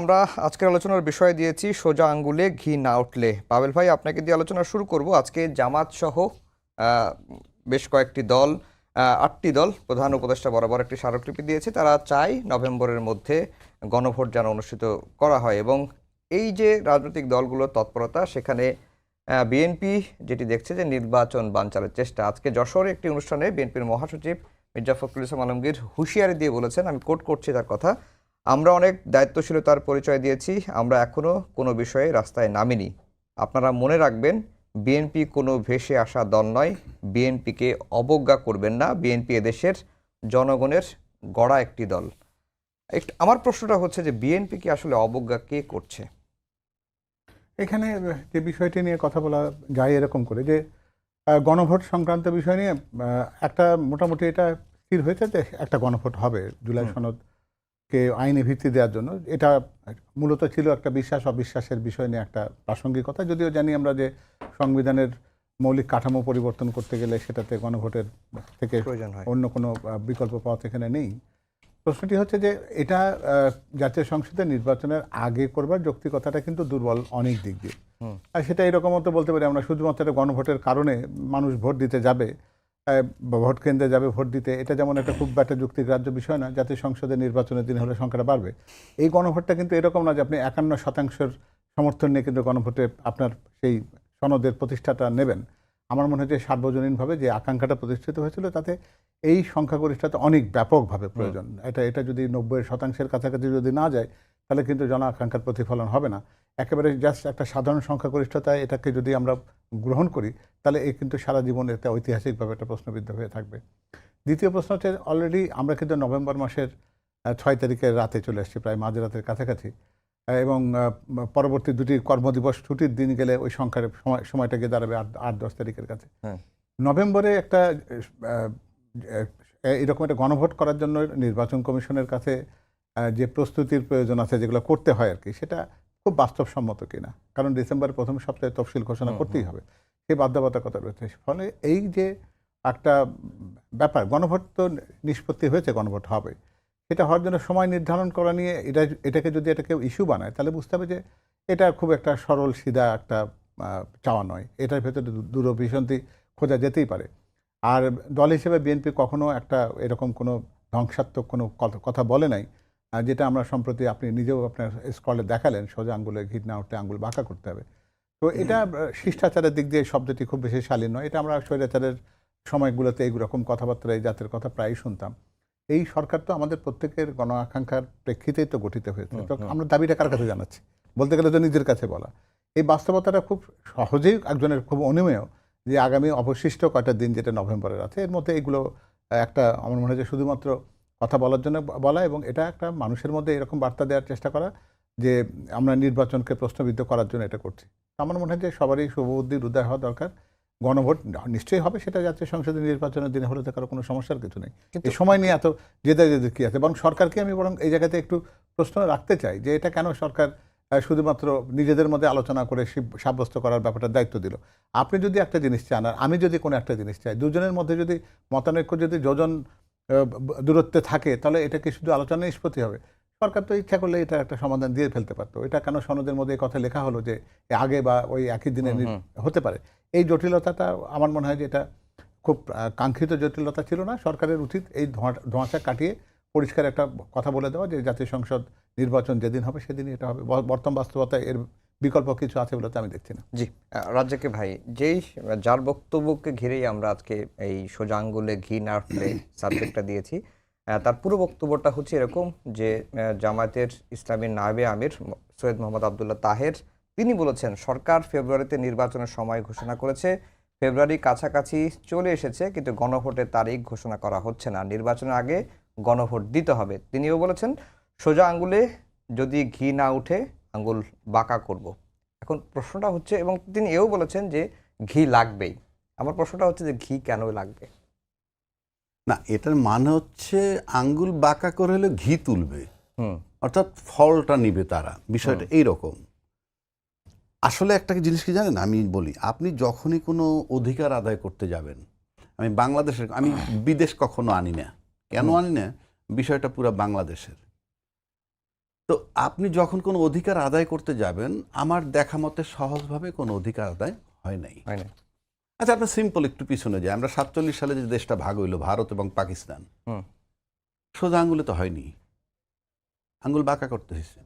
আমরা আজকের আলোচনার বিষয় দিয়েছি, সোজা আঙ্গুলে ঘি না উঠলে। পাবেল ভাই, আপনাকে দিয়ে আলোচনা শুরু করব। আজকে জামাত সহ বেশ কয়েকটি দল আটটি দল প্রধান উপদেষ্টা বরাবর একটি স্মারকলিপি দিয়েছে। তারা চায় নভেম্বরের মধ্যে গণভোট যেন অনুষ্ঠিত করা হয় এবং এই যে রাজনৈতিক দলগুলোর তৎপরতা, সেখানে বিএনপি যেটি দেখছে যে নির্বাচন বানচালের চেষ্টা। আজকে যশোরে একটি অনুষ্ঠানে বিএনপির মহাসচিব মির্জা ফখরুল ইসলাম আলমগীর হুঁশিয়ারি দিয়ে বলেছেন, আমি কোট করছি তার কথা। আমরা অনেক দায়িত্বশীলতার পরিচয় দিয়েছি আমরা এখনও কোনো বিষয়ে রাস্তায় নামিনি। আপনারা মনে রাখবেন বিএনপি কোনো ভেসে আসা দল নয় বিএনপিকে অবজ্ঞা করবেন না বিএনপি এদেশের জনগণের গড়া একটি দল। একটু আমার প্রশ্নটা হচ্ছে যে বিএনপি কি আসলে অবজ্ঞা কে করছে? এখানে যে বিষয়টি নিয়ে কথা বলা যায় এরকম করে যে গণভোট সংক্রান্ত বিষয় নিয়ে একটা মোটামুটি এটা স্থির হয়েছে যে একটা গণভোট হবে জুলাই হুম। সনদকে আইনি ভিত্তি দেওয়ার জন্য। এটা মূলত ছিল একটা বিশ্বাস অবিশ্বাসের বিষয় নিয়ে একটা প্রাসঙ্গিকতা যদিও জানি আমরা যে সংবিধানের মৌলিক কাঠামো পরিবর্তন করতে গেলে সেটাতে গণভোটের থেকে অন্য কোনো বিকল্প পথ এখানে নেই। প্রশ্নটি হচ্ছে যে এটা জাতীয় সংসদের নির্বাচনের আগে করবার যৌক্তিকতাটা কিন্তু দুর্বল অনেক দিক দিয়ে। আর সেটা এরকম হতে বলতে পারি আমরা শুধুমাত্র গণভোটের কারণে মানুষ ভোট দিতে যাবে। ভোট কেন্দ্রে যাবে ভোট দিতে এটা যেমন একটা খুব একটা যুক্তিগ্রাহ্য বিষয় না জাতীয় সংসদের নির্বাচনের দিন হলে সংখ্যাটা বাড়বে। এই গণভোটটা কিন্তু এরকম না যে আপনি একান্ন শতাংশের সমর্থন নিয়ে কিন্তু গণভোটে আপনার সেই সনদের প্রতিষ্ঠাটা নেবেন। আমার মনে হয় যে সার্বজনীনভাবে যে আকাঙ্ক্ষাটা প্রতিষ্ঠিত হয়েছিল তাতে এই সংখ্যাগরিষ্ঠতা অনেক ব্যাপকভাবে প্রয়োজন। এটা এটা যদি নব্বই শতাংশের কাছাকাছি যদি না যায় তাহলে কিন্তু জন আকাঙ্ক্ষার প্রতিফলন হবে না। একেবারে জাস্ট একটা সাধারণ সংখ্যাগরিষ্ঠতায় এটাকে যদি আমরা গ্রহণ করি তাহলে এই কিন্তু সারা জীবন এটা ঐতিহাসিকভাবে একটা প্রশ্নবিদ্ধ হয়ে থাকবে। দ্বিতীয় প্রশ্ন হচ্ছে অলরেডি আমরা কিন্তু নভেম্বর মাসের ছয় তারিখের রাতে চলে এসেছি প্রায় মাঝরাতের কাছাকাছি। এবং পরবর্তী দুটি কর্মদিবস ছুটির দিন গেলে ওই সংখ্যার সময় সময়টা গিয়ে দাঁড়াবে আট আট দশ তারিখের কাছে। হ্যাঁ। নভেম্বরে একটা এরকম একটা গণভোট করার জন্য নির্বাচন কমিশনের কাছে যে প্রস্তুতির প্রয়োজন আছে যেগুলো করতে হয় আর কি সেটা খুব বাস্তবসম্মত কিনা। কারণ ডিসেম্বরের প্রথম সপ্তাহে তফসিল ঘোষণা করতেই হবে। সেই বাধ্যবাধকতা রয়েছে। ফলে এই যে একটা ব্যাপার গণভোট তো নিষ্পত্তি হয়েছে গণভোট হবে। সেটা হওয়ার জন্য সময় নির্ধারণ করা নিয়ে এটা এটাকে যদি এটা কেউ ইস্যু বানায় তাহলে বুঝতে হবে যে এটা খুব একটা সরল সিধা একটা চাওয়া নয়। এটার ভেতরে দূ- দূরভিসন্ধি খোঁজা যেতেই পারে। আর দল হিসেবে বিএনপি কখনো একটা এরকম কোনো ধ্বংসাত্মক কোনো কথা বলে নাই। আহ, যেটা আমরা সম্প্রতি আপনি নিজেও আপনার স্কলে দেখালেন সোজা আঙ্গুলে ঘিট না উঠতে আঙ্গুল বাঁকা করতে হবে। তো এটা শিষ্টাচারের দিক দিয়ে শব্দটি খুব বেশি শালীন নয়। এটা আমরা স্বৈরাচারের সময়গুলোতে এইরকম কথাবার্তা এই জাতের কথা প্রায়ই শুনতাম। এই সরকার তো আমাদের প্রত্যেকের গণ আকাঙ্ক্ষার প্রেক্ষিতেই তো গঠিত হয়েছে। তো আমরা দাবিটা কার কাছে জানাচ্ছি? বলতে গেলে তো নিজের কাছে বলা। এই বাস্তবতাটা খুব সহজেই একজনের খুব অনিমেয় যে আগামী অবশিষ্ট কয়টা দিন যেটা নভেম্বরের আছে এর মধ্যে এগুলো একটা আমার মনে হয় যে শুধুমাত্র কথা বলার জন্য বলা এবং এটা একটা মানুষের মধ্যে এরকম বার্তা দেওয়ার চেষ্টা করা যে আমরা নির্বাচনকে প্রশ্নবিদ্ধ করার জন্য এটা করছি। আমার মনে হয় যে সবারই শুভবুদ্ধির উদয় হওয়া দরকার। গণভোট নিশ্চয়ই হবে সেটা জাতীয় সংসদের নির্বাচনের দিনে হলে তো কারও কোনো সমস্যার কিছু নেই। এই সময় নিয়ে এত জেদা জেদে কি আছে বরং সরকারকে আমি বরং এই জায়গাতে একটু প্রশ্ন রাখতে চাই যে এটা কেন সরকার শুধুমাত্র নিজেদের মধ্যে আলোচনা করে সাব্যস্ত করার ব্যাপারটা দায়িত্ব দিল। আপনি যদি একটা জিনিস চান আর আমি যদি কোনো একটা জিনিস চাই দুজনের মধ্যে যদি মতানৈক্য যদি যোজন দূরত্বে থাকে তাহলে এটা কি শুধু আলোচনা নিষ্পত্তি হবে। সরকার তো ইচ্ছা করলে এটা একটা সমাধান দিয়ে ফেলতে পারতো। এটা কেন সনদের মধ্যে কথা লেখা হলো যে আগে বা ওই একই দিনে। হতে পারে? এই জটিলতাটা আমার মনে হয় যে এটা খুব কাঙ্ক্ষিত জটিলতা ছিল না। সরকারের উচিত এই ধোঁয়া- ধোঁয়াশা কাটিয়ে পরিষ্কার একটা কথা বলে দেওয়া যে জাতীয় সংসদ নির্বাচন যেদিন হবে সেদিনই এটা হবে। বর্তমান বাস্তবতায় এর বিকল্প কিছু আছে বলে তো আমি দেখছি না। জি রাজ্জাকে ভাই, যেই যার বক্তব্যকে ঘিরেই আমরা আজকে এই সোজা আঙ্গুলে ঘি না উঠলে সাবজেক্টটা দিয়েছি তার পুরো বক্তব্যটা হচ্ছে এরকম যে জামায়াতের ইসলামী নায়েবে আমির সৈয়দ মোহাম্মদ আবদুল্লাহ তাহের, তিনি বলেছেন, সরকার ফেব্রুয়ারিতে নির্বাচনের সময় ঘোষণা করেছে ফেব্রুয়ারি কাছাকাছি চলে এসেছে, কিন্তু গণভোটের তারিখ ঘোষণা করা হচ্ছে না। নির্বাচনের আগে গণভোট দিতে হবে। তিনিও বলেছেন, সোজা আঙ্গুলে যদি ঘি না উঠে আঙ্গুল বাঁকা করব। এখন প্রশ্নটা হচ্ছে এবং তিনি এও বলেছেন যে ঘি লাগবেই। আমার প্রশ্নটা হচ্ছে যে ঘি কেন লাগবে? না এটার মানে হচ্ছে আঙ্গুল বাঁকা করে হলে ঘি তুলবে। অর্থাৎ ফলটা নিবে তারা। বিষয়টা এইরকম। আসলে একটা জিনিস কি জানেন? আমি বলি আপনি যখনই কোনো অধিকার আদায় করতে যাবেন আমি বাংলাদেশের আমি বিদেশ কখনো আনি না। কেন আনি না? বিষয়টা পুরো বাংলাদেশের। তো আপনি যখন কোনো অধিকার আদায় করতে যাবেন আমার দেখা মতে সহজভাবে কোনো অধিকার আদায় হয় নাই। হয় না আচ্ছা আপনার সিম্পল একটু পিছনে যাই। আমরা সাতচল্লিশ সালে যে দেশটা ভাগ হইল ভারত এবং পাকিস্তান। সোজা আঙ্গুলে তো হয়নি। আঙ্গুল বাঁকা করতে হয়েছে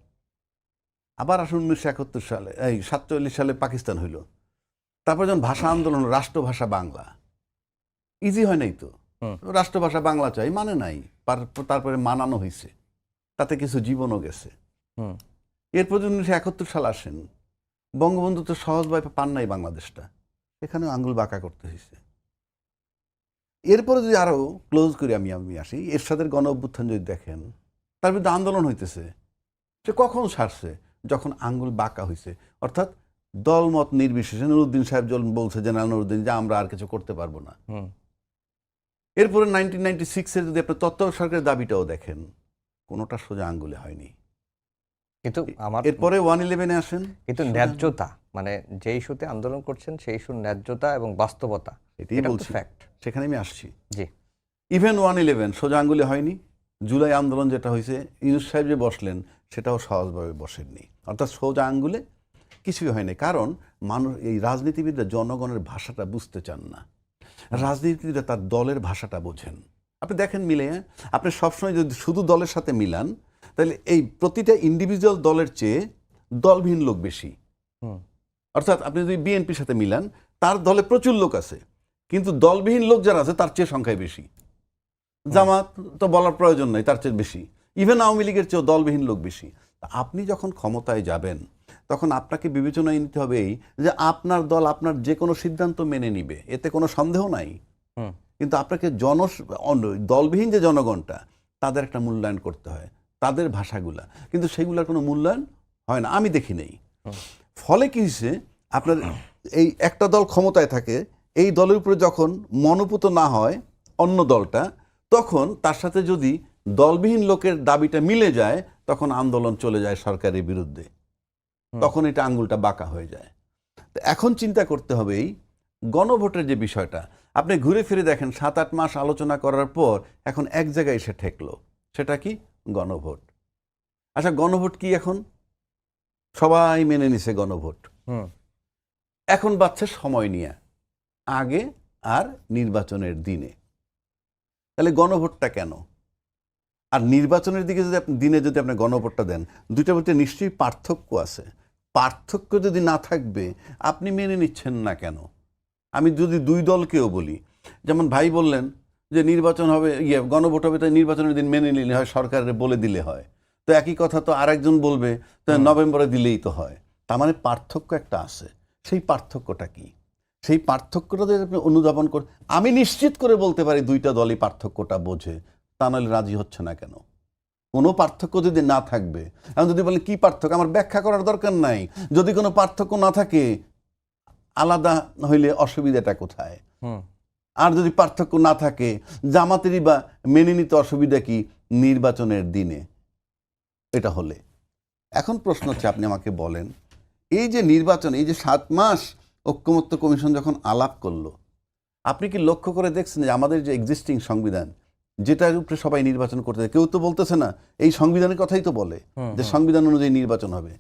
আবার আসুন উনিশশো একাত্তর সালে এই সাতচল্লিশ সালে পাকিস্তান হইল। তারপর যখন ভাষা আন্দোলন রাষ্ট্রভাষা বাংলা। ইজি হয় নাই তো? রাষ্ট্রভাষা বাংলা চাই মানে নাই। পার- তারপরে মানানো হয়েছে তাতে কিছু জীবনও গেছে। এরপর যদি উনিশশো একাত্তর সাল আসেন। বঙ্গবন্ধু তো সহজভাবে পান নাই বাংলাদেশটা। এখানে আঙ্গুল বাঁকা করতে হয়েছে এরপরে যদি আরও ক্লোজ করে আমি আমি আসি এরশাদের গণ অভ্যুত্থান যদি দেখেন তার বিরুদ্ধে আন্দোলন হইতেছে। সে কখন সারছে? যখন আঙ্গুল বাঁকা হয়েছে অর্থাৎ দলমত নির্বিশেষে নুরুদ্দিন সাহেব যখন বলছে জেনারেল নুরুদ্দিন যে আমরা আর কিছু করতে পারব না। এরপরে নাইনটিন নাইনটি সিক্সের যদি আপনি তত্ত্ব সরকারের দাবিটাও দেখেন কোনোটা সোজা আঙ্গুলে হয়নি। কিন্তু আমার এরপরে ওয়ান ইলেভেনে আসেন কিন্তু ন্যায্যতা মানে যে ইস্যুতে আন্দোলন করছেন সেই ইস্যুর ন্যায্যতা এবং বাস্তবতা এটাই বলছি। ফ্যাক্ট সেখানে আমি আসছি। জি। ইভেন ওয়ান ইলেভেন সোজা আঙ্গুলে হয়নি। জুলাই আন্দোলন যেটা হয়েছে ইউনুস সাহেব যে বসলেন সেটাও সহজভাবে বসেননি। অর্থাৎ সোজা আঙ্গুলে কিছুই হয়নি। কারণ মানুষ এই রাজনীতিবিদরা জনগণের ভাষাটা বুঝতে চান না। রাজনীতিবিদরা তার দলের ভাষাটা বোঝেন। আপনি দেখেন মিলে হ্যাঁ? আপনি সবসময় যদি শুধু দলের সাথে মিলান তাহলে এই প্রতিটা ইন্ডিভিজুয়াল দলের চেয়ে দলবিহীন লোক বেশি। অর্থাৎ আপনি যদি বিএনপির সাথে মিলান তার দলে প্রচুর লোক আছে। কিন্তু দলবিহীন লোক যারা আছে তার চেয়ে সংখ্যায় বেশি। জামাত তো বলার প্রয়োজন নাই তার চেয়ে বেশি। ইভেন আওয়ামী লীগের চেয়েও দলবিহীন লোক বেশি। আপনি যখন ক্ষমতায় যাবেন তখন আপনাকে বিবেচনায় নিতে হবে এই যে আপনার দল আপনার যে কোনো সিদ্ধান্ত মেনে নিবে এতে কোনো সন্দেহ নাই? হুম। কিন্তু আপনাকে জন দলবিহীন যে জনগণটা তাদের একটা মূল্যায়ন করতে হয় তাদের ভাষাগুলা। কিন্তু সেগুলোর কোনো মূল্যায়ন হয় না আমি দেখি নেই। ফলে কি হয়েছে আপনার এই একটা দল ক্ষমতায় থাকে এই দলের উপরে যখন মনোপুত না হয় অন্য দলটা তখন তার সাথে যদি দলবিহীন লোকের দাবিটা মিলে যায় তখন আন্দোলন চলে যায় সরকারের বিরুদ্ধে। তখন এটা আঙ্গুলটা বাঁকা হয়ে যায়। তো এখন চিন্তা করতে হবে এই গণভোটের যে বিষয়টা আপনি ঘুরে ফিরে দেখেন সাত আট মাস আলোচনা করার পর এখন এক জায়গায় এসে ঠেকলো। সেটা কি? গণভোট। আচ্ছা গণভোট কি এখন? সবাই মেনে নিছে গণভোট। হুম। এখন বাচ্চা সময় নিয়ে আগে আর নির্বাচনের দিনে। তাহলে গণভোটটা কেন? আর নির্বাচনের দিকে যদি আপনি দিনে যদি আপনি গণভোটটা দেন দুইটার মধ্যে নিশ্চয়ই পার্থক্য আছে। পার্থক্য যদি না থাকবে আপনি মেনে নিচ্ছেন না কেন? আমি যদি দুই দলকেও বলি যেমন ভাই বললেন যে নির্বাচন হবে ইয়ে গণভোট হবে তাই নির্বাচনের দিন মেনে নিলে হয় সরকারের বলে দিলে হয়। তো একই কথা তো আরেকজন বলবে তো নভেম্বরে দিলেই তো হয়। তার মানে পার্থক্য একটা আছে। সেই পার্থক্যটা কি? সেই পার্থক্যটা যদি আপনি অনুধাবন করে আমি নিশ্চিত করে বলতে পারি দুইটা দলই পার্থক্যটা বোঝে তা নাহলে রাজি হচ্ছে না কেন? কোনো পার্থক্য যদি না থাকবে আমি যদি বলেন কি পার্থক্য? আমার ব্যাখ্যা করার দরকার নাই। যদি কোনো পার্থক্য না থাকে আলাদা হইলে অসুবিধাটা কোথায়? আর যদি পার্থক্য না থাকে জামাতেরই বা মেনে নিতে অসুবিধা কি নির্বাচনের দিনে? এটা হলে। এখন প্রশ্ন হচ্ছে আপনি আমাকে বলেন এই যে নির্বাচন এই যে সাত মাস ঐক্যমত্য কমিশন যখন আলাপ করল আপনি কি লক্ষ্য করে দেখছেন যে আমাদের যে এক্সিস্টিং সংবিধান যেটার উপরে সবাই নির্বাচন করতে কেউ তো বলতেছে না এই সংবিধানের কথাই তো বলে যে সংবিধান অনুযায়ী নির্বাচন হবে।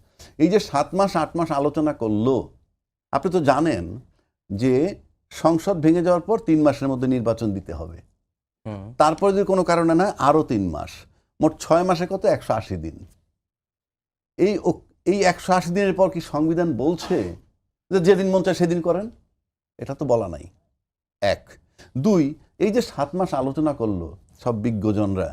এই যে সাত মাস আট মাস আলোচনা করল আপনি তো জানেন যে সংসদ ভেঙে যাওয়ার পর তিন মাসের মধ্যে নির্বাচন দিতে হবে। তারপরে যদি কোনো কারণে না আরও তিন মাস। মোট ছয় মাসে কত? একশো আশি দিন। এই এই একশো আশি দিনের পর কি সংবিধান বলছে যে যেদিন মন চায় সেদিন করেন? এটা তো বলা নাই। এক। দুই এই যে সাত মাস আলোচনা করল সব বিজ্ঞজনরা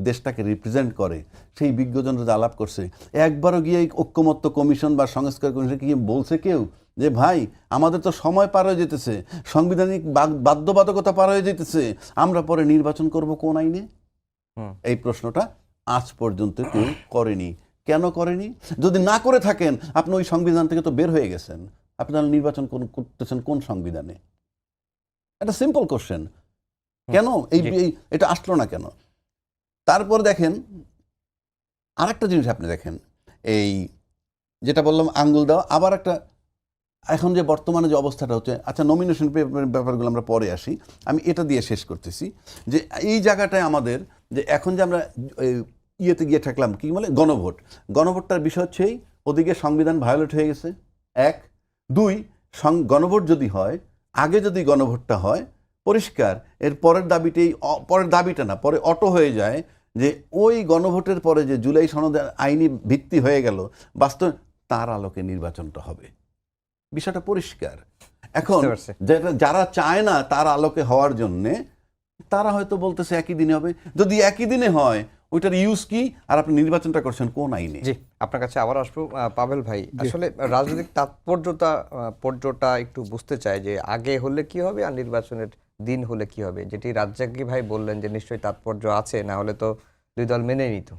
দেশটাকে রিপ্রেজেন্ট করে সেই বিজ্ঞজনরা যে আলাপ করছে। একবারও গিয়ে ঐক্যমত্য কমিশন বা সংস্কার কমিশন কি বলছে কেউ? যে ভাই আমাদের তো সময় পার হয়ে যেতেছে সাংবিধানিক বাধ্যবাধকতা পার হয়ে যেতেছে আমরা পরে নির্বাচন করব কোন আইনে? এই প্রশ্নটা আজ পর্যন্ত কেউ করেনি। কেন করেনি? যদি না করে থাকেন আপনি ওই সংবিধান থেকে তো বের হয়ে গেছেন। আপনি তাহলে নির্বাচন কোন- করতেছেন কোন সংবিধানে? একটা সিম্পল কোশ্চেন কেন? এই- এটা আসলো না কেন? তারপর দেখেন, আরেকটা জিনিস আপনি দেখেন, এই যেটা বললাম, আঙ্গুল দেওয়া, আবার একটা, এখন যে বর্তমানে যে অবস্থাটা হচ্ছে আচ্ছা নমিনেশন ব্যাপারগুলো আমরা পরে আসি, আমি এটা দিয়ে শেষ করতেছি, যে এই জায়গাটায় আমাদের, যে এখন যে আমরা ইয়েতে গিয়ে থাকলাম, কি বলে? গণভোট। গণভোটটার বিষয় হচ্ছে ওদিকে সংবিধান ভায়োলেট হয়ে গেছে, এক। দুই গণভোট যদি হয়, আগে যদি গণভোটটা হয়, পরিষ্কার, এর পরের দাবিটাই পরের দাবিটা না, পরে অটো হয়ে যায় যে ওই গণভোটের পরে যে জুলাই সনদের আইনি ভিত্তি হয়ে গেল বাস্তব তার আলোকে নির্বাচনটা হবে। বিষয়টা পরিষ্কার। এখন যেটা যারা চায় না তার আলোকে হওয়ার জন্যে তারা হয়তো বলতেছে একই দিনে হবে। যদি একই দিনে হয় ওইটার ইউজ কি? আর আপনি নির্বাচনটা করছেন কোন আইনে? জি আপনার কাছে আবার আসব পাভেল ভাই। আসলে রাজনৈতিক তাৎপর্যতা পর্যটা একটু বুঝতে চাই যে আগে হলে কি হবে আর নির্বাচনের দিন হলে কি হবে? যেটি রাজ্জাকি ভাই বললেন যে নিশ্চয়ই তাৎপর্য আছে না হলে তো দুই দল মেনে নিত।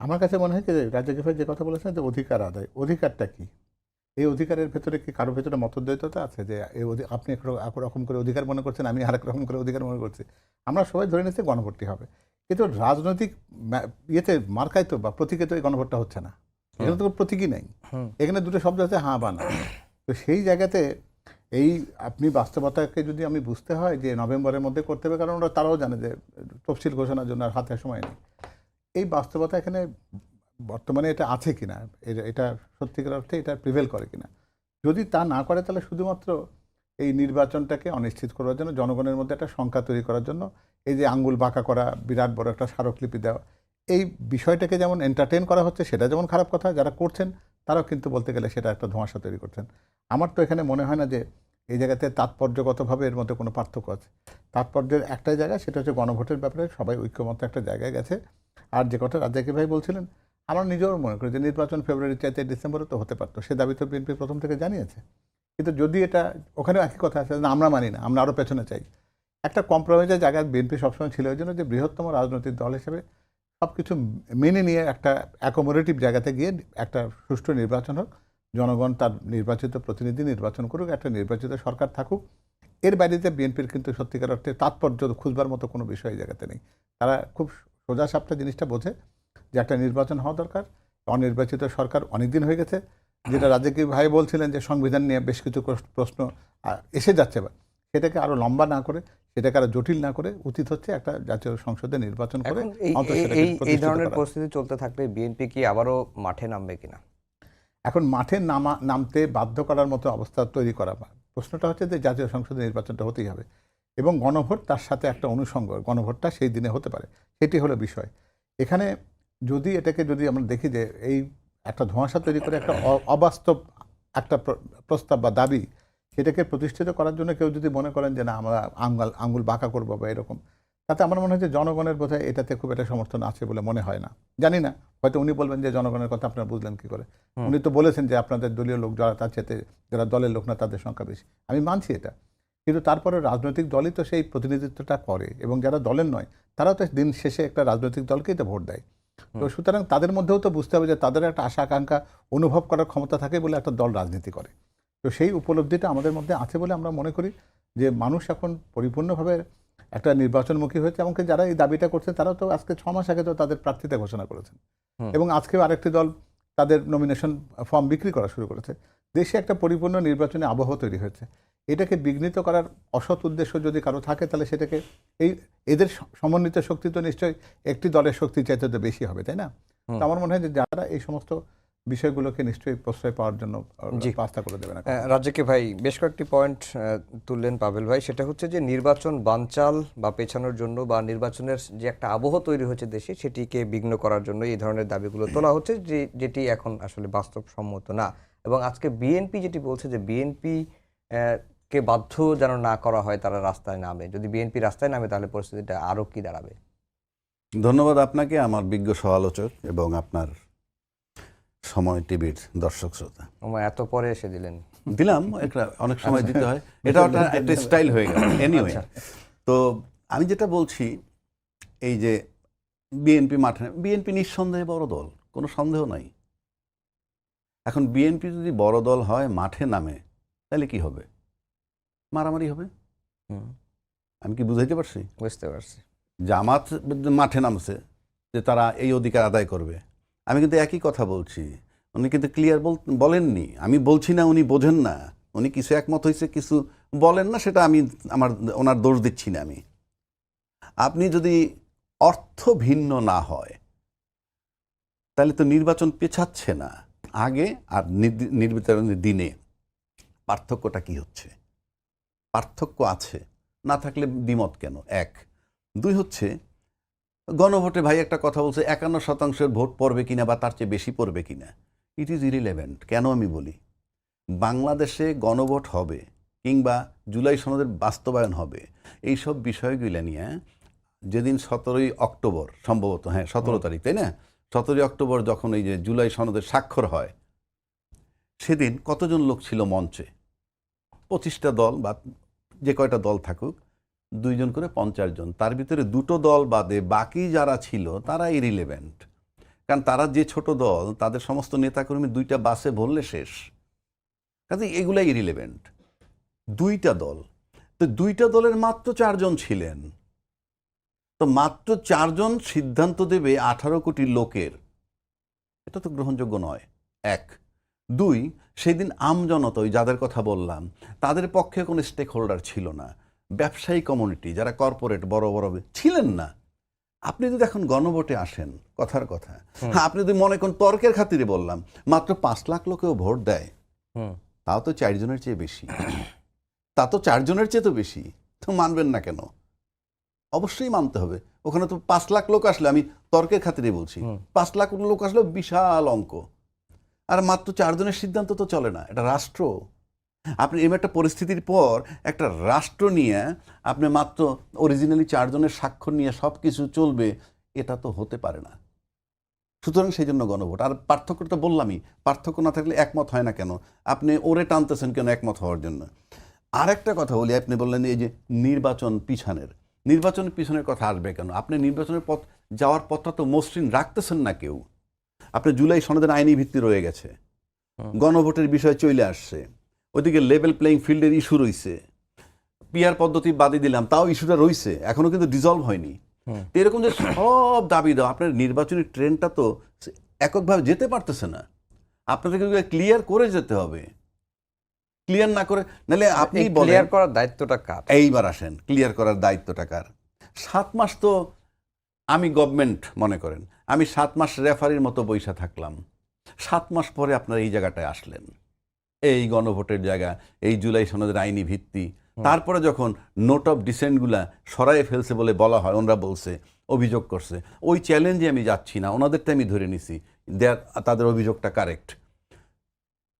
আমার কাছে মনে হয় যে রাজ্য ভাই যে কথা বলেছেন যে অধিকার আদায় অধিকারটা কি? এই অধিকারের ভেতরে কি কারও ভেতরে মতদ্বৈততা আছে যে এই আপনি এক রকম করে অধিকার মনে করছেন আমি আরেক রকম করে অধিকার মনে করছি? আমরা সবাই ধরে নিচ্ছি গণভোটটি হবে। কিন্তু রাজনৈতিক ইয়েতে মার্কায় তো বা প্রতীকে তো এই গণভোটটা হচ্ছে না। এখানে তো প্রতীকই নেই। এখানে দুটো শব্দ আছে হাঁ বা না। তো সেই জায়গাতে এই আপনি বাস্তবতাকে যদি আমি বুঝতে হয় যে নভেম্বরের মধ্যে করতে হবে, কারণ ওরা তারাও জানে যে তফসিল ঘোষণার জন্য আর হাতে সময় নেই। এই বাস্তবতা এখানে বর্তমানে এটা আছে কিনা? এটা সত্যিকার অর্থে এটা প্রিভেল করে কিনা? যদি তা না করে, তাহলে শুধুমাত্র এই নির্বাচনটাকে অনিশ্চিত করার জন্য, জনগণের মধ্যে একটা শঙ্কা তৈরি করার জন্য, এই যে আঙ্গুল বাঁকা করা, বিরাট বড় একটা স্মারকলিপি দেওয়া, এই বিষয়টাকে যেমন এন্টারটেন করা হচ্ছে, সেটা যেমন খারাপ কথা, যারা করছেন, তারাও কিন্তু বলতে গেলে সেটা একটা ধোঁয়াশা তৈরি করছেন। আমার তো এখানে মনে হয় না যে এই জায়গাতে তাৎপর্যগতভাবে এর মধ্যে কোনো পার্থক্য আছে। তাৎপর্যের একটাই জায়গা, সেটা হচ্ছে গণভোটের ব্যাপারে সবাই ঐক্যমত একটা জায়গায় গেছে। আর যে কথা রাজ্জাকি ভাই বলছিলেন, আমরা নিজেও মনে করি যে নির্বাচন ফেব্রুয়ারি চাইতে ডিসেম্বরে তো হতে পারতো। সে দাবি তো বিএনপি প্রথম থেকে জানিয়েছে। কিন্তু যদি এটা, ওখানেও একই কথা আছে না, আমরা মানি না, আমরা আরও পেছনে চাই। একটা কম্প্রোমাইজের জায়গায় বিএনপি সবসময় ছিল ওই জন্য যে বৃহত্তম রাজনৈতিক দল হিসেবে সব কিছু মেনে নিয়ে একটা অ্যাকোমোডেটিভ জায়গাতে গিয়ে একটা সুষ্ঠু নির্বাচন হোক জনগণ তার নির্বাচিত প্রতিনিধি নির্বাচন করুক একটা নির্বাচিত সরকার থাকুক। এর বাইরেতে বিএনপির কিন্তু সত্যিকার অর্থে তাৎপর্য খুঁজবার মতো কোনো বিষয় জায়গাতে নেই। তারা খুব সোজা সাপটা জিনিসটা বোঝে যে একটা নির্বাচন হওয়া দরকার অনির্বাচিত সরকার অনেকদিন হয়ে গেছে। যেটা রাজ্যকে ভাই বলছিলেন যে সংবিধান নিয়ে বেশ কিছু প্রশ- প্রশ্ন এসে যাচ্ছে বা সেটাকে আরও লম্বা না করে সেটাকে আরও জটিল না করে উচিত হচ্ছে একটা জাতীয় সংসদে নির্বাচন করে এই ধরনের পরিস্থিতি চলতে থাকলে বিএনপি কি আবারও মাঠে নামবে কিনা? এখন মাঠে নামা, নামতে বাধ্য করার মতো অবস্থা তৈরি করা প্রশ্নটা হচ্ছে যে জাতীয় সংসদে নির্বাচনটা হতেই হবে। এবং গণভোট তার সাথে একটা অনুষঙ্গ, গণভোটটা সেই দিনে হতে পারে। সেটি হলো বিষয়। এখানে যদি এটাকে যদি আমরা দেখি যে এই একটা ধোঁয়াশা তৈরি করে একটা অবাস্তব একটা প্রস্তাব বা দাবি, সেটাকে প্রতিষ্ঠিত করার জন্য কেউ যদি মনে করেন যে না, আমরা আঙ্গুল আঙ্গুল বাঁকা করব বা এরকম তাতে আমার মনে হয় যে জনগণের বোধহয় এটাতে খুব একটা সমর্থন আছে বলে মনে হয় না। জানি না। হয়তো উনি বলবেন যে জনগণের কথা আপনারা বুঝলেন কি করে। উনি তো বলেছেন যে আপনাদের দলীয় লোক যারা তার চেতে যারা দলের লোক না তাদের সংখ্যা বেশি। আমি মানছি এটা। কিন্তু তারপরে রাজনৈতিক দলই তো সেই প্রতিনিধিত্বটা করে এবং যারা দলের নয় তারাও তো দিন শেষে একটা রাজনৈতিক দলকেই তো ভোট দেয়। তো সুতরাং তাদের মধ্যেও তো বুঝতে হবে যে তাদের একটা আশা আকাঙ্ক্ষা অনুভব করার ক্ষমতা থাকে বলে একটা দল রাজনীতি করে। তো সেই উপলব্ধিটা আমাদের মধ্যে আছে বলে আমরা মনে করি যে মানুষ এখন পরিপূর্ণভাবে একটা নির্বাচনমুখী হয়েছে এমনকি যারা এই দাবিটা করছে তারাও তো আজকে ছ মাস আগে তো তাদের প্রার্থিতা ঘোষণা করেছেন। এবং আজকেও আরেকটি দল তাদের নমিনেশন ফর্ম বিক্রি করা শুরু করেছে। দেশে একটা পরিপূর্ণ নির্বাচনী আবহ তৈরি হয়েছে। এটাকে বিঘ্নিত করার অসৎ উদ্দেশ্য যদি কারও থাকে তাহলে সেটাকে এই এদের সমন্বিত শক্তি তো নিশ্চয়ই একটি দলের শক্তি চাইতে তো বেশি হবে তাই না? আমার মনে হয় যে যারা এই সমস্ত বিষয়গুলোকে নিশ্চয়ই প্রশ্রয় পাওয়ার জন্য। পাস্তা করে দেবে না আহ, ভাই বেশ কয়েকটি পয়েন্ট তুললেন পাবেল ভাই। সেটা হচ্ছে যে নির্বাচন বানচাল বা পেছানোর জন্য বা নির্বাচনের যে একটা আবহ তৈরি হচ্ছে দেশে সেটিকে বিঘ্ন করার জন্য এই ধরনের দাবিগুলো তোলা হচ্ছে যে যেটি এখন আসলে বাস্তবসম্মত না। এবং আজকে বিএনপি যেটি বলছে যে বিএনপি কে বাধ্য যেন না করা হয় তারা রাস্তায় নামে। যদি বিএনপি রাস্তায় নামে তাহলে পরিস্থিতিটা আরও কি দাঁড়াবে? ধন্যবাদ আপনাকে আমার বিজ্ঞ সমালোচক এবং আপনার সময় টিভির দর্শক শ্রোতা। এত পরে এসে দিলেন। দিলাম একটা অনেক সময় দিতে হয়। এটা একটা একটা স্টাইল হয়ে গেল। এনিওয়ে আচ্ছা। তো আমি যেটা বলছি এই যে বিএনপি মাঠে বিএনপি নিঃসন্দেহে বড় দল কোনো সন্দেহ নাই। এখন বিএনপি যদি বড় দল হয় মাঠে নামে তাহলে কি হবে? মারামারি হবে? আমি কি বুঝাইতে পারছি? বুঝতে পারছি। জামাত মাঠে নামছে যে তারা এই অধিকার আদায় করবে। আমি কিন্তু একই কথা বলছি। উনি কিন্তু ক্লিয়ার বলেননি। আমি বলছি না, উনি বোঝেন না। উনি কিছু একমত হয়েছে, কিছু বলেন না, সেটা আমি আমার, ওনার দোষ দিচ্ছি না আমি। আপনি যদি অর্থ ভিন্ন না হয়, তাহলে তো নির্বাচন পেছাচ্ছে না। আগে আর নির্বাচনের দিনে পার্থক্যটা কি হচ্ছে? পার্থক্য আছে। না থাকলে দ্বিমত কেন? এক। দুই হচ্ছে গণভোটে ভাই একটা কথা বলছে একান্ন শতাংশের ভোট পড়বে কিনা বা তার চেয়ে বেশি পড়বে কিনা? ইট ইজ ইরিলেভেন্ট কেন আমি বলি? বাংলাদেশে গণভোট হবে কিংবা জুলাই সনদের বাস্তবায়ন হবে এইসব বিষয়গুলো নিয়ে যেদিন সতেরোই অক্টোবর সম্ভবত হ্যাঁ সতেরো তারিখ তাই না? সতেরোই অক্টোবর যখন এই যে জুলাই সনদের স্বাক্ষর হয় সেদিন কতজন লোক ছিল মঞ্চে? পঁচিশটা দল বা যে কয়টা দল থাকুক দুইজন করে পঞ্চাশ জন। তার ভিতরে দুটো দল বাদে বাকি যারা ছিল তারা ইরিলেভেন্ট কারণ তারা যে ছোট দল, তাদের সমস্ত নেতাকর্মী দুইটা বাসে ভরলে শেষ। কাজে এগুলাই ইরিলেভেন্ট দুইটা দল। তো দুইটা দলের মাত্র চারজন ছিলেন। তো মাত্র চারজন সিদ্ধান্ত দেবে আঠারো কোটি লোকের। এটা তো গ্রহণযোগ্য নয়। এক। দুই, সেদিন আমজনতা, ওই যাদের কথা বললাম, তাদের পক্ষে কোনো স্টেক হোল্ডার ছিল না। ব্যবসায়ী কমিউনিটি যারা কর্পোরেট বড় বড় ছিলেন না। আপনি যদি এখন গণভোটে আসেন কথার কথা। হ্যাঁ আপনি যদি মনে করেন তর্কের খাতিরে বললাম মাত্র পাঁচ লাখ লোকেও ভোট দেয়। তাও তো চারজনের চেয়ে বেশি। তা তো চারজনের চেয়ে তো বেশি। তো মানবেন না কেন? অবশ্যই মানতে হবে। ওখানে তো পাঁচ লাখ লোক আসলে আমি তর্কের খাতিরে বলছি। পাঁচ লাখ লোক আসলে বিশাল অঙ্ক। আর মাত্র চারজনের সিদ্ধান্ত তো চলে না। এটা রাষ্ট্র। আপনি এমন একটা পরিস্থিতির পর একটা রাষ্ট্র নিয়ে আপনি মাত্র অরিজিনালি চারজনের স্বাক্ষর নিয়ে সব কিছু চলবে এটা তো হতে পারে না। সুতরাং সেই জন্য গণভোট। আর পার্থক্যটা বললামই পার্থক্য না থাকলে একমত হয় না কেন? আপনি ওরে টানতেছেন কেন একমত হওয়ার জন্য? আর একটা কথা বলি আপনি বললেন এই যে নির্বাচন পিছনের। নির্বাচন পিছনের কথা আসবে কেন? আপনি নির্বাচনের পথ যাওয়ার পথটা তো মসৃণ রাখতেছেন না কেউ। আপনি জুলাই সনদের আইনি ভিত্তি রয়ে গেছে। গণভোটের বিষয় চলে আসছে। ওইদিকে লেভেল প্লেইং ফিল্ডের ইস্যু রয়েছে। পিয়ার পদ্ধতি বাদই দিলাম তাও ইস্যুটা রয়েছে এখনও কিন্তু ডিজলভ হয়নি। তো এরকম যে সব দাবি দাও আপনার নির্বাচনী ট্রেনটা তো এককভাবে যেতে পারতেছে না। আপনাদেরকে ক্লিয়ার করে যেতে হবে। ক্লিয়ার না করে নাহলে আপনি ক্লিয়ার করার দায়িত্বটা কার? এইবার আসেন ক্লিয়ার করার দায়িত্বটা কার? সাত মাস তো আমি গভর্নমেন্ট মনে করেন আমি সাত মাস রেফারির মতো বৈশা থাকলাম। সাত মাস পরে আপনারা এই জায়গাটায় আসলেন। এই গণভোটের জায়গা, এই জুলাই সনদের আইনি ভিত্তি। তারপরে যখন নোট অফ ডিসেন্টগুলা সরাই ফেলছে বলে বলা হয়, ওনারা বলছে, অভিযোগ করছে, ওই চ্যালেঞ্জে আমি যাচ্ছি না, ওনাদেরটা আমি ধরে নিছি তাদের অভিযোগটা কারেক্ট।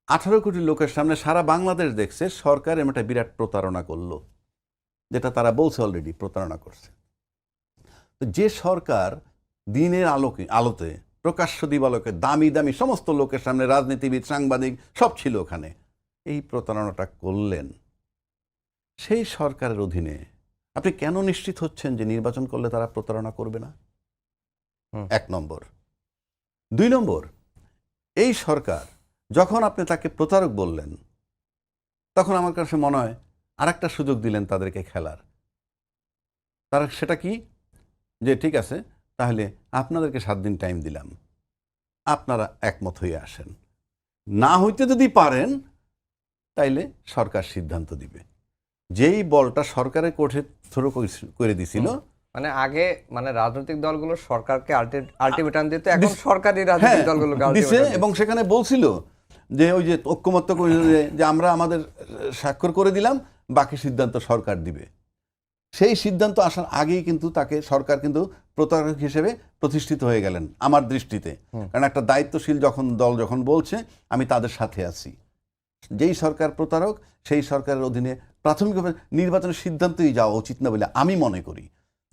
আঠারো কোটি লোকের সামনে সারা বাংলাদেশ দেখছে, সরকার এমন একটা বিরাট প্রতারণা করল, যেটা তারা বলছে অলরেডি প্রতারণা করছে। তো যে সরকার দিনের আলোকে, আলোতে প্রকাশ্য দিবালোকে দামি দামি সমস্ত লোকের সামনে রাজনীতিবিদ সাংবাদিক সব ছিল ওখানে। এই প্রতারণাটা করলেন। সেই সরকারের অধীনে আপনি কেন নিশ্চিত হচ্ছেন যে নির্বাচন করলে তারা প্রতারণা করবে না? এক নম্বর। দুই নম্বর এই সরকার যখন আপনি তাকে প্রতারক বললেন তখন আমার কাছে মনে হয় আরেকটা সুযোগ দিলেন তাদেরকে খেলার। তারা সেটা কি? যে ঠিক আছে তাহলে আপনাদেরকে সাত দিন টাইম দিলাম। আপনারা একমত হয়ে আসেন। না হইতে যদি পারেন তাইলে সরকার সিদ্ধান্ত দিবে। যেই বলটা সরকারের কোর্টে থ্রো করে দিছিল। মানে আগে মানে রাজনৈতিক দলগুলো সরকারকে আলটিমেটাম দিত এখন সরকারি রাজনৈতিক হ্যাঁ, দলগুলোকে দিছে এবং সেখানে বলছিল যে ওই যে ঐক্যমত্য কমিশনে যে আমরা আমাদের স্বাক্ষর করে দিলাম বাকি সিদ্ধান্ত সরকার দিবে। সেই সিদ্ধান্ত আসার আগেই কিন্তু তাকে সরকার কিন্তু প্রতারক হিসেবে প্রতিষ্ঠিত হয়ে গেলেন আমার দৃষ্টিতে। কারণ একটা দায়িত্বশীল যখন দল যখন বলছে আমি তাদের সাথে আছি। যেই সরকার প্রতারক সেই সরকারের অধীনে প্রাথমিকভাবে নির্বাচনের সিদ্ধান্তই যাওয়া উচিত না বলে আমি মনে করি।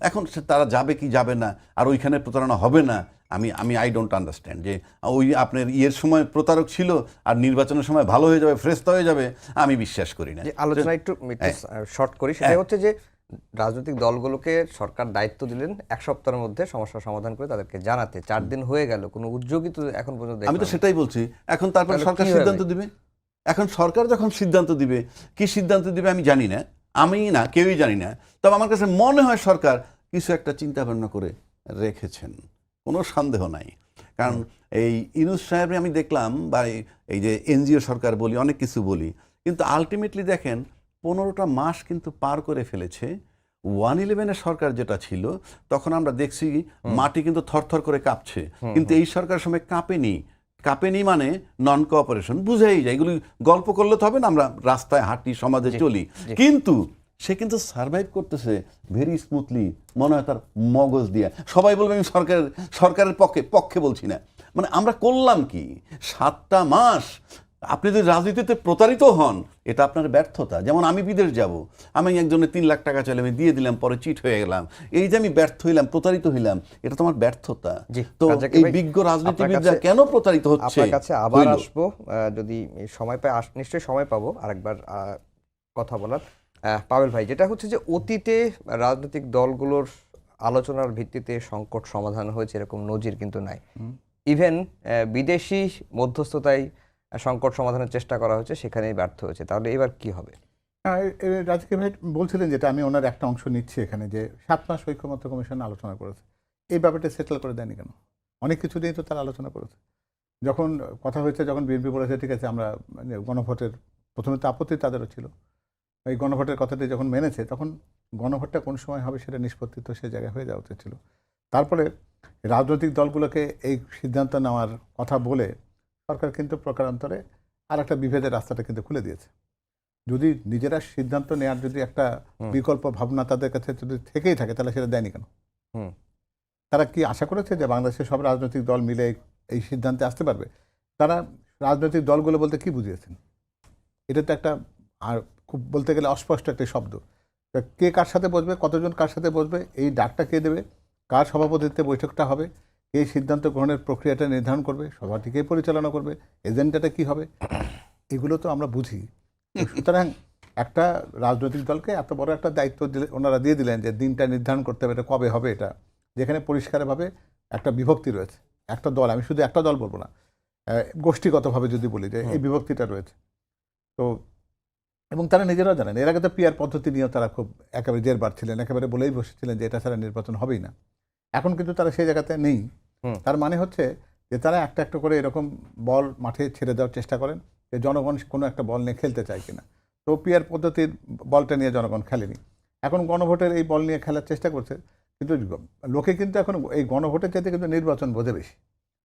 এখন তারা যাবে কি যাবে না আর ওইখানে প্রতারণা হবে না আমি আমি আই ডোন্ট আন্ডারস্ট্যান্ড যে ওই আপনার ইয়ের সময় প্রতারক ছিল আর নির্বাচনের সময় ভালো হয়ে যাবে ফ্রেস্তা হয়ে যাবে আমি বিশ্বাস করি না। আলোচনা একটু শর্ট করি। সেটা হ্যাঁ। হচ্ছে যে রাজনৈতিক দলগুলোকে সরকার দায়িত্ব দিলেন এক সপ্তাহের মধ্যে সমস্যা সমাধান করে তাদেরকে জানাতে। চার দিন হয়ে গেল কোনো উদ্যোগই তো এখন পর্যন্ত আমি তো সেটাই বলছি এখন তারপর সরকার সিদ্ধান্ত দিবে? এখন সরকার যখন সিদ্ধান্ত দিবে কি সিদ্ধান্ত দিবে আমি জানি না আমি না কেউই জানি না। তবে আমার কাছে মনে হয় সরকার কিছু একটা চিন্তা ভাবনা করে রেখেছেন কোনো সন্দেহ নাই। কারণ এই ইনুস সাহেব আমি দেখলাম বা এই যে এনজিও সরকার বলি অনেক কিছু বলি কিন্তু আলটিমেটলি দেখেন পনেরোটা মাস কিন্তু পার করে ফেলেছে। ওয়ান ইলেভেনের সরকার যেটা ছিল তখন আমরা দেখছি মাটি কিন্তু থরথর করে কাঁপছে। কিন্তু এই সরকারের সময় কাঁপেনি। কাঁপেনি মানে নন কোঅপারেশন বুঝাই যায়। এগুলি গল্প করলে তো হবে না আমরা রাস্তায় হাঁটি সমাজে চলি। কিন্তু সে কিন্তু সার্ভাইভ করতেছে ভেরি স্মুথলি মনে হয় তার মগজ দিয়ে। সবাই বলবে আমি সরকারের সরকারের পক্ষে পক্ষে বলছি না। মানে আমরা করলাম কি? সাতটা মাস আপনি যদি রাজনীতিতে প্রতারিত হন এটা আপনার ব্যর্থতা। যেমন আমি বিদেশ যাব আমি একজনের তিন লাখ টাকা চাইলে আমি দিয়ে দিলাম পরে চিট হয়ে গেলাম। এই যে আমি ব্যর্থ হইলাম প্রতারিত হইলাম এটা তোমার ব্যর্থতা। তো এই বিজ্ঞ রাজনীতিবিদরা কেন প্রতারিত হচ্ছে? আপনার কাছে আবার আসব যদি সময় পাই নিশ্চয়ই সময় পাবো আরেকবার কথা বলার। পাবেল ভাই যেটা হচ্ছে যে অতীতে রাজনৈতিক দলগুলোর আলোচনার ভিত্তিতে সংকট সমাধান হয়েছে এরকম নজির কিন্তু নাই। ইভেন বিদেশি মধ্যস্থতায় সংকট সমাধানের চেষ্টা করা হয়েছে, সেখানেই ব্যর্থ হয়েছে। তাহলে এবার কি হবে? রাজকে বলছিলেন যেটা, আমি ওনার একটা অংশ নিচ্ছি এখানে, যে সাত মাস ঐক্যমত্য কমিশন আলোচনা করেছে। এই ব্যাপারটা সেটেল করে দেয়নি কেন? অনেক কিছু নিয়েই তো তারা আলোচনা করেছে। যখন কথা হয়েছে, যখন বিএনপি বলেছে, ঠিক আছে, আমরা মানে গণভোটের প্রথমে তো আপত্তি তাদেরও ছিল। এই গণভোটের কথাটি যখন মেনেছে, তখন গণভোটটা কোন সময় হবে সেটা নিষ্পত্তি তো সে জায়গায় হয়ে যাওয়া উচিত ছিল। তারপরে রাজনৈতিক দলগুলোকে এই সিদ্ধান্ত নেওয়ার কথা বলে সরকার কিন্তু প্রকারান্তরে আর একটা বিভেদের রাস্তাটা কিন্তু খুলে দিয়েছে। যদি নিজেরা সিদ্ধান্ত নেওয়ার যদি একটা বিকল্প ভাবনা তাদের কাছে যদি থেকেই থাকে তাহলে সেটা দেয়নি কেন? তারা কি আশা করেছে যে বাংলাদেশের সব রাজনৈতিক দল মিলে এই- সিদ্ধান্তে আসতে পারবে? তারা রাজনৈতিক দলগুলো বলতে কি বুঝিয়েছেন? এটা তো একটা আর খুব বলতে গেলে অস্পষ্ট একটা শব্দ। কে কার সাথে বসবে কতজন কার সাথে বসবে এই ডাকটা কে দেবে কার সভাপতিত্বে বৈঠকটা হবে কে সিদ্ধান্ত গ্রহণের প্রক্রিয়াটা নির্ধারণ করবে সভাটি কে পরিচালনা করবে এজেন্ডাটা কি হবে? এগুলো তো আমরা বুঝি। সুতরাং একটা রাজনৈতিক দলকে এত বড় একটা দায়িত্ব দিলে ওনারা দিয়ে দিলেন যে দিনটা নির্ধারণ করতে হবে এটা কবে হবে এটা। যেখানে পরিষ্কারভাবে একটা বিভক্তি রয়েছে একটা দল আমি শুধু একটা দল বলব না গোষ্ঠীগতভাবে যদি বলি যে এই বিভক্তিটা রয়েছে। তো এবং তারা নিজেরাও জানেন এর আগে তো পিয়ার পদ্ধতি নিয়েও তারা খুব একেবারে জেরবার ছিলেন একেবারে বলেই বসেছিলেন যে এটা ছাড়া নির্বাচন হবেই না। এখন কিন্তু তারা সেই জায়গাতে নেই। তার মানে হচ্ছে যে তারা একটা একটা করে এরকম বল মাঠে ছেড়ে দেওয়ার চেষ্টা করেন যে জনগণ কোনো একটা বল নিয়ে খেলতে চায় কিনা। তো পিয়ার পদ্ধতির বলটা নিয়ে জনগণ খেলেনি। এখন গণভোটের এই বল নিয়ে খেলার চেষ্টা করছে কিন্তু লোকে কিন্তু এখন এই গণভোটের চাইতে কিন্তু নির্বাচন বোঝে বেশি।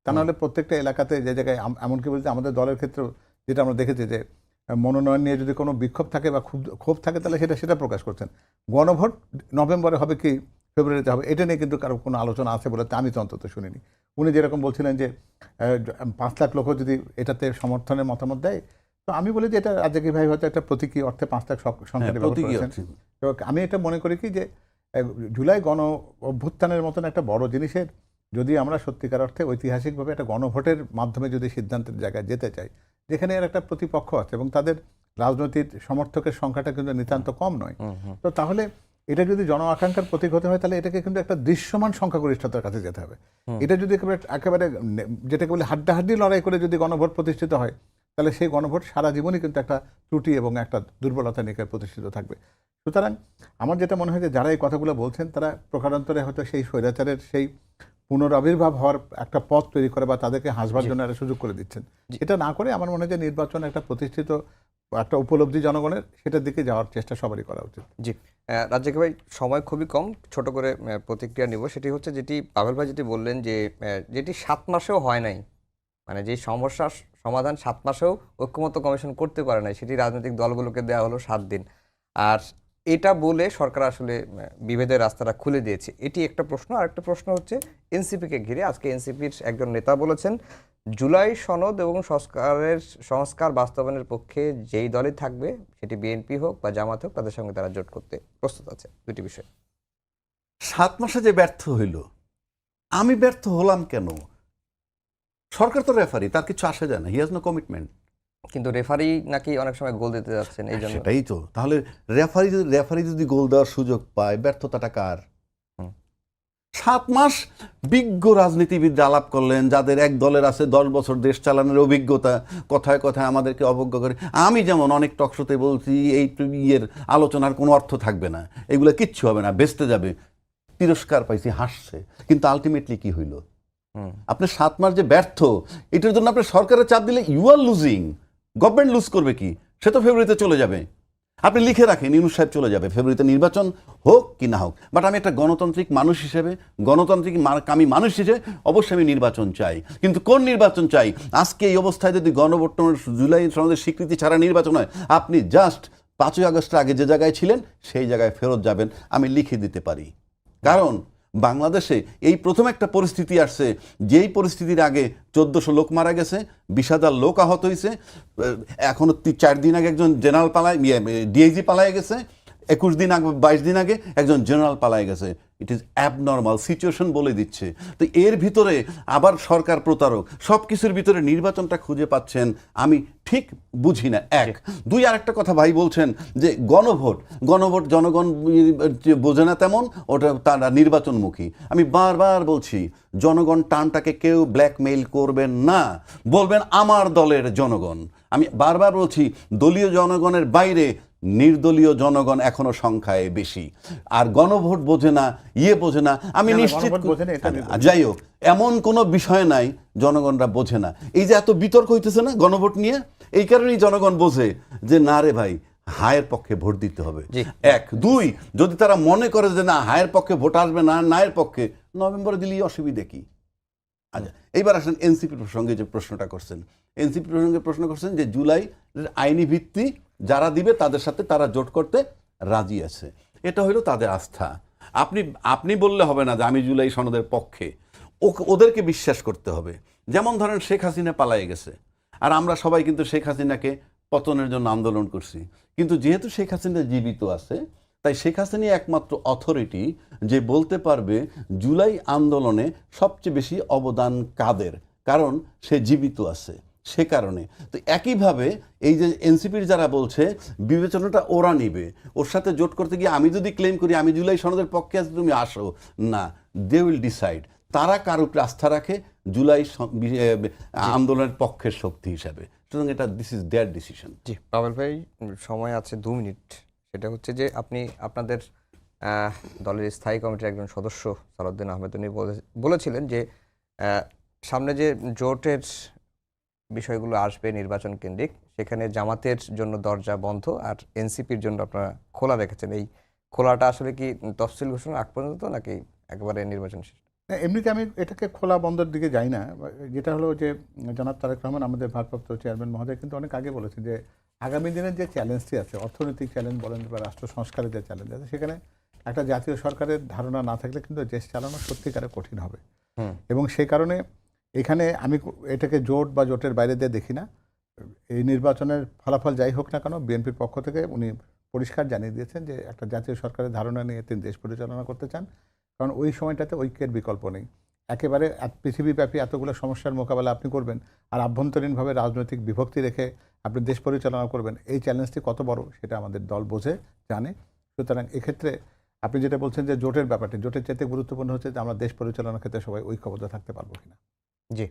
তা নাহলে প্রত্যেকটা এলাকাতে যে জায়গায় এমনকি বলতে আমাদের দলের ক্ষেত্রেও যেটা আমরা দেখেছি যে মনোনয়ন নিয়ে যদি কোনো বিক্ষোভ থাকে বা ক্ষুব্ধ ক্ষোভ থাকে তাহলে সেটা সেটা প্রকাশ করছেন। গণভোট নভেম্বরে হবে কি? ফেব্রুয়ারিতে হবে এটা নিয়ে কিন্তু কারও কোনো আলোচনা আছে বলে তা আমি তো অন্তত শুনিনি উনি যেরকম বলছিলেন যে পাঁচ লাখ লোক যদি এটাতে সমর্থনের মতামত দেয় তো আমি বলি যে এটা রাজ্জাকি ভাই হয়তো একটা প্রতীকী অর্থে পাঁচ লাখ সব- হ্যাঁ, সংখ্যাটি। তো আমি এটা মনে করি কি যে জুলাই গণ অভ্যুত্থানের মতন একটা বড় জিনিসের যদি আমরা সত্যিকার অর্থে ঐতিহাসিকভাবে একটা গণভোটের মাধ্যমে যদি সিদ্ধান্তের জায়গায় যেতে চাই যেখানে এর একটা প্রতিপক্ষ আছে এবং তাদের রাজনৈতিক সমর্থকের সংখ্যাটা কিন্তু নিতান্ত কম নয়। তো তাহলে এটা যদি জন আকাঙ্ক্ষার প্রতীক হতে হয় তাহলে এটাকে কিন্তু একটা দৃশ্যমান সংখ্যাগরিষ্ঠতার কাছে যেতে হবে। এটা যদি একেবারে একেবারে যেটাকে বলে হাড্ডাহাড্ডি লড়াই করে যদি গণভোট প্রতিষ্ঠিত হয় তাহলে সেই গণভোট সারা জীবনই কিন্তু একটা ত্রুটি এবং একটা দুর্বলতা নিয়ে প্রতিষ্ঠিত থাকবে। সুতরাং আমার যেটা মনে হয় যে যারা এই কথাগুলো বলছেন তারা প্রকারান্তরে হয়তো সেই স্বৈরাচারের সেই পুনরাবির্ভাব হওয়ার একটা পথ তৈরি করে বা তাদেরকে হাসবার জন্য একটা সুযোগ করে দিচ্ছেন। এটা না করে আমার মনে হয় যে নির্বাচন একটা প্রতিষ্ঠিত একটা উপলব্ধি জনগণের সেটার দিকে যাওয়ার চেষ্টা সবারই করা উচিত। জি। রাজ্জাকি ভাই সময় খুবই কম ছোট করে প্রতিক্রিয়া নিব। সেটি হচ্ছে যেটি পাভেল ভাই যেটি বললেন যে যেটি সাত মাসেও হয় নাই মানে যে সমস্যার সমাধান সাত মাসেও ঐক্যমত্য কমিশন করতে পারে নাই সেটি রাজনৈতিক দলগুলোকে দেওয়া হলো সাত দিন। আর এটা বলে সরকার আসলে বিভেদের রাস্তাটা খুলে দিয়েছে। এটি একটা প্রশ্ন। আর একটা প্রশ্ন হচ্ছে এনসিপিকে ঘিরে আজকে এনসিপির একজন নেতা বলেছেন, জুলাই সনদ এবং সংস্কারের, সংস্কার বাস্তবায়নের পক্ষে যেই দলই থাকবে, সেটি বিএনপি হোক বা জামাত হোক, তাদের সঙ্গে তারা জোট করতে প্রস্তুত আছে। দুটি বিষয়। সাত মাসে যে ব্যর্থ হইল, আমি ব্যর্থ হলাম কেন? সরকার তো রেফারি তার কিছু আসে যায় না হি হ্যাজ নো কমিটমেন্ট কিন্তু রেফারি নাকি অনেক সময় গোল দিতে যাচ্ছেন এই জন্য সেটাই তো। তাহলে রেফারি যদি রেফারি যদি গোল দেওয়ার সুযোগ পায় ব্যর্থতাটা কার। সাত মাস বিজ্ঞ রাজনীতিবিদ আলাপ করলেন যাদের এক দলের আছে দশ বছর দেশ চালানোর অভিজ্ঞতা কথায় কথায় আমাদেরকে অবজ্ঞ করে। আমি যেমন অনেক টকশোতে বলছি এই ইয়ের আলোচনার কোনো অর্থ থাকবে না। এগুলো কিচ্ছু হবে না বেচতে যাবে। তিরস্কার পাইছি হাসছে। কিন্তু আলটিমেটলি কি হইল? আপনি সাত মাস যে ব্যর্থ এটার জন্য আপনি সরকারের চাপ দিলে you are losing government lose করবে কি? সে তো ফেব্রুয়ারিতে চলে যাবে। আপনি লিখে রাখেন ইউনুস সাহেব চলে যাবে। ফেব্রুয়ারিতে নির্বাচন হোক কি না হোক। বাট আমি একটা গণতান্ত্রিক মানুষ হিসেবে, গণতান্ত্রিক আমি মানুষ হিসেবে অবশ্যই আমি নির্বাচন চাই। কিন্তু কোন নির্বাচন চাই? আজকে এই অবস্থায় যদি গণভোট জুলাই সনদের স্বীকৃতি ছাড়া নির্বাচন হয়, আপনি জাস্ট পাঁচই আগস্টের আগে যে জায়গায় ছিলেন, সেই জায়গায় ফেরত যাবেন। আমি লিখে দিতে পারি। কারণ বাংলাদেশে এই প্রথম একটা পরিস্থিতি আসছে। যেই পরিস্থিতির আগে চোদ্দোশো লোক মারা গেছে, বিশ হাজার লোক আহত হয়েছে। এখনও তি- চার দিন আগে একজন জেনারেল পালায় ডিআইজি পালায় গেছে। একুশ দিন আগে বাইশ দিন আগে একজন জেনারেল পালায় গেছে। ইট ইজ অ্যাবনর্মাল সিচুয়েশন বলে দিচ্ছে। তো এর ভিতরে আবার সরকার প্রতারক সব কিছুর ভিতরে নির্বাচনটা খুঁজে পাচ্ছেন আমি ঠিক বুঝি না এক। দুই আরেকটা কথা ভাই বলছেন যে গণভোট গণভোট জনগণ যে বোঝে না তেমন ওটা তারা নির্বাচনমুখী। আমি বারবার বলছি জনগণ টানটাকে কেউ ব্ল্যাকমেইল করবেন না। বলবেন আমার দলের জনগণ। আমি বারবার বলছি দলীয় জনগণের বাইরে নির্দলীয় জনগণ এখনও সংখ্যায় বেশি। আর গণভোট বোঝে না ইয়ে বোঝে না। আমি নিশ্চিত নির্দলীয়। যাই হোক এমন কোনো বিষয় নাই জনগণরা বোঝে না। এই যে এত বিতর্ক হইতেছে না গণভোট নিয়ে এই কারণেই জনগণ বোঝে যে না রে ভাই হায়ের পক্ষে ভোট দিতে হবে। এক। দুই যদি তারা মনে করে যে না হায়ের পক্ষে ভোট আসবে না নায়ের পক্ষে নভেম্বরে দিলেই অসুবিধে কি? আচ্ছা এইবার আসেন এনসিপি প্রসঙ্গে যে প্রশ্নটা করছেন। এনসিপি প্রসঙ্গে প্রশ্ন করছেন যে জুলাই আইনি ভিত্তি যারা দিবে তাদের সাথে তারা জোট করতে রাজি আছে। এটা হলো তাদের আস্থা। আপনি আপনি বললে হবে না যে আমি জুলাই সনদের পক্ষে। ওদেরকে বিশ্বাস করতে হবে। যেমন ধরেন শেখ হাসিনা পালায়ে গেছে। আর আমরা সবাই কিন্তু শেখ হাসিনাকে পতনের জন্য আন্দোলন করছি। কিন্তু যেহেতু শেখ হাসিনা জীবিত আছে তাই শেখ হাসিনা একমাত্র অথরিটি যে বলতে পারবে জুলাই আন্দোলনে সবচেয়ে বেশি অবদান কাদের। কারণ সে জীবিত আছে সে কারণে। তো একইভাবে এই যে এনসিপির যারা বলছে বিবেচনাটা ওরা নিবে। ওর সাথে জোট করতে গিয়ে আমি যদি ক্লেম করি আমি জুলাই সনদের পক্ষে আছি তুমি আসো। না দে উইল ডিসাইড তারা কার উপরে আস্থা রাখে? জুলাই আন্দোলনের পক্ষের শক্তি হিসাবে। সুতরাং এটা দিস ইজ দেয়ার ডিসিশন জি পাবেল ভাই সময় আছে দু মিনিট। সেটা হচ্ছে যে আপনি আপনাদের দলের স্থায়ী কমিটির একজন সদস্য সালাউদ্দিন আহমেদ, উনি বলেছিলেন যে সামনে যে জোটের বিষয়গুলো আসবে নির্বাচন কেন্দ্রিক, সেখানে জামাতের জন্য দরজা বন্ধ আর এনসিপির জন্য আপনারা খোলা রেখেছেন। এই খোলাটা আসলে কি তফসিল ঘোষণা আগ পর্যন্ত নাকি একেবারে নির্বাচন শেষ? এমনিতে আমি এটাকে খোলা বন্ধের দিকে যাই না। যেটা হলো যে জনাব তারেক রহমান আমাদের ভারপ্রাপ্ত চেয়ারম্যান মহোদয় কিন্তু অনেক আগে বলেছে যে আগামী দিনের যে চ্যালেঞ্জটি আছে অর্থনৈতিক চ্যালেঞ্জ বলেন বা রাষ্ট্র সংস্কারের যে চ্যালেঞ্জ আছে সেখানে একটা জাতীয় সরকারের ধারণা না থাকলে কিন্তু দেশ চালানো সত্যিকারে কঠিন হবে। এবং সেই কারণে এখানে আমি এটাকে জোট বা জোটের বাইরে দিয়ে দেখি না। এই নির্বাচনের ফলাফল যাই হোক না কেন বিএনপির পক্ষ থেকে উনি পরিষ্কার জানিয়ে দিয়েছেন যে একটা জাতীয় সরকারের ধারণা নিয়ে তিনি দেশ পরিচালনা করতে চান। কারণ ওই সময়টাতে ঐক্যের বিকল্প নেই। একেবারে পৃথিবীব্যাপী এতগুলো সমস্যার মোকাবেলা আপনি করবেন আর আভ্যন্তরীণভাবে রাজনৈতিক বিভক্তি রেখে আপনি দেশ পরিচালনা করবেন এই চ্যালেঞ্জটি কত বড় সেটা আমাদের দল বোঝে জানে। সুতরাং এক্ষেত্রে আপনি যেটা বলছেন যে জোটের ব্যাপারটি জোটের চাইতে গুরুত্বপূর্ণ হচ্ছে যে আমরা দেশ পরিচালনার ক্ষেত্রে সবাই ঐক্যবদ্ধ থাকতে পারব কিনা। জি।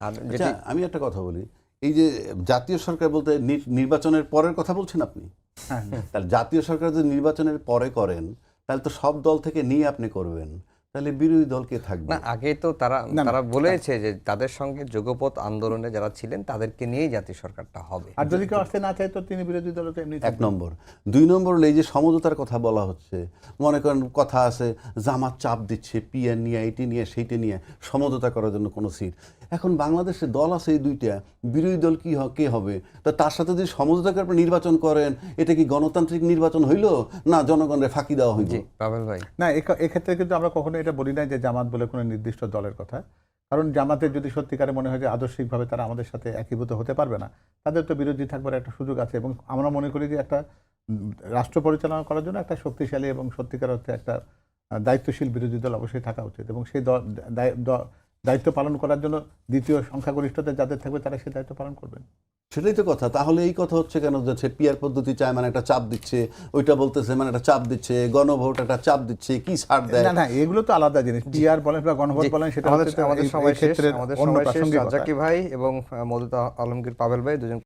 আর আচ্ছা আমি একটা কথা বলি। এই যে জাতীয় সরকার বলতে নি- নির্বাচনের পরের কথা বলছেন আপনি? হ্যাঁ। তাহলে জাতীয় সরকার যদি নির্বাচনের পরে করেন তাহলে তো সব দল থেকে নিয়ে আপনি করবেন। তাহলে বিরোধী দলকে থাকবে? না আগে তো তারা তারা বলেছে যে তাদের সঙ্গে যুগপথ আন্দোলনে যারা ছিলেন তাদেরকে নিয়েই জাতীয় সরকারটা হবে। আর যদি কেউ আসতে না চায় তো তিনি বিরোধী দল তো এমনি এক নম্বর। দুই নম্বর হলো এই যে সমঝোতার কথা বলা হচ্ছে। মনে করেন কথা আছে জামাত চাপ দিচ্ছে পিএন নিয়ে এইটি নিয়ে সেইটি নিয়ে সমঝোতা করার জন্য কোনো সিট। এখন বাংলাদেশে দল আছে এই দুইটা বিরোধী দল কি কে হবে? তা তার সাথে যদি সমঝোতা করে নির্বাচন করেন এটা কি গণতান্ত্রিক নির্বাচন হইল? না জনগণের ফাঁকি দেওয়া হইল? না একা- এক্ষেত্রে কিন্তু আমরা কখনো এটা বলি নাই যে জামাত বলে কোনো নির্দিষ্ট দলের কথা। কারণ জামাতের যদি সত্যিকারে মনে হয় যে আদর্শিকভাবে তারা আমাদের সাথে একীভূত হতে পারবে না, তাদের তো বিরোধী থাকবার একটা সুযোগ আছে এবং আমরা মনে করি যে একটা রাষ্ট্র পরিচালনা করার জন্য একটা শক্তিশালী এবং সত্যিকার অর্থে একটা দায়িত্বশীল বিরোধী দল অবশ্যই থাকা উচিত এবং সেই দায়িত্ব পালন করার জন্য দ্বিতীয় সংখ্যাগরিষ্ঠতা যাদের থাকবে তারা সে দায়িত্ব পালন করবেন সেটাই তো কথা তাহলে এই কথা হচ্ছে কেন যে সে পিয়ার পদ্ধতি চায় মানে একটা চাপ দিচ্ছে ওইটা বলতেছে মানে একটা চাপ দিচ্ছে গণভোট একটা চাপ দিচ্ছে কি ছাড় দেয় না না এগুলো তো আলাদা জিনিস পিয়ার বলেন বা গণভোট বলেন সেটা আমাদের আমাদের সময় শেষ আমাদের সময় শেষ প্রাসঙ্গিকতা। রাজাকি ভাই এবং মদুতা আলমগীর পাবেল ভাই দুজন